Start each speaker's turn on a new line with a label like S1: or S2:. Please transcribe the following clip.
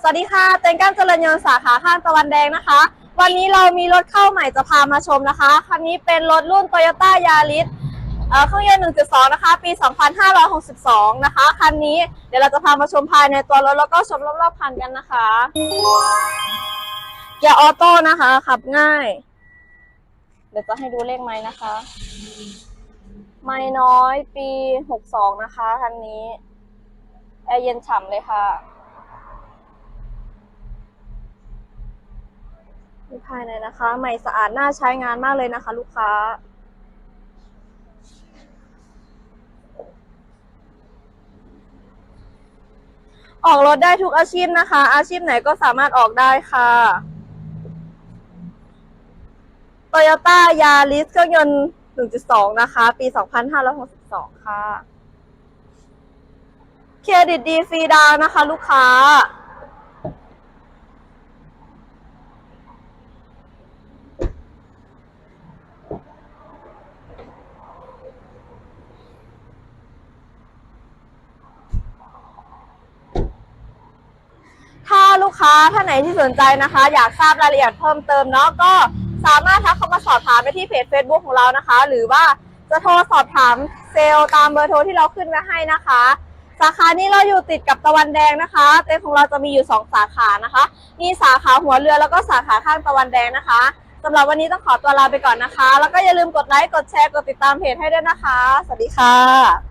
S1: สวัสดีค่ะ เต็นก้านเจริญยนต์สาขาข้างตะวันแดงนะคะ วันนี้เรามีรถเข้าใหม่จะพามาชมนะคะ คันนี้เป็นรถรุ่น Toyota Yaris เอ่อเครื่องยนต์ 1.2 นะคะ ปี 2562 นะคะ คันนี้เดี๋ยวเราจะพามาชมภายในตัวรถแล้วก็ชมรอบๆคันกันนะคะ เกียร์ออโต้นะคะ ขับง่าย เดี๋ยวจะให้ดูเลขไม้นะคะ ไม่น้อยปี 62 นะคะ คันนี้ แอร์เย็นฉ่ำเลยค่ะ นี่ ภายในนะคะ ใหม่สะอาดน่าใช้งานมากเลยนะคะ ลูกค้า ออกรถได้ทุกอาชีพนะคะ อาชีพไหนก็สามารถออกได้ค่ะ Toyota Yaris เครื่องยนต์ 1.2 นะคะ ปี 2562 ค่ะ เครดิตดีฟรีดาวนะคะ ลูกค้า ลูกค้าท่านไหนที่สนใจนะคะ อยากทราบรายละเอียดเพิ่มเติมเนาะก็สามารถทักเข้ามาสอบถามไปที่เพจ Facebook ของเรานะคะ หรือว่าจะโทรสอบถามเซลล์ตามเบอร์โทรที่เราขึ้นไว้ให้นะคะ สาขานี้เราอยู่ติดกับตะวันแดงนะคะ เต็นท์ของเราจะมีอยู่ 2 สาขานะคะ มีสาขาหัวเรือแล้วก็สาขาข้างตะวันแดงนะคะสำหรับวันนี้ต้องขอตัวลาไปก่อนนะคะ แล้วก็อย่าลืมกดไลค์กดแชร์กดติดตามเพจให้ด้วยนะคะ สวัสดีค่ะ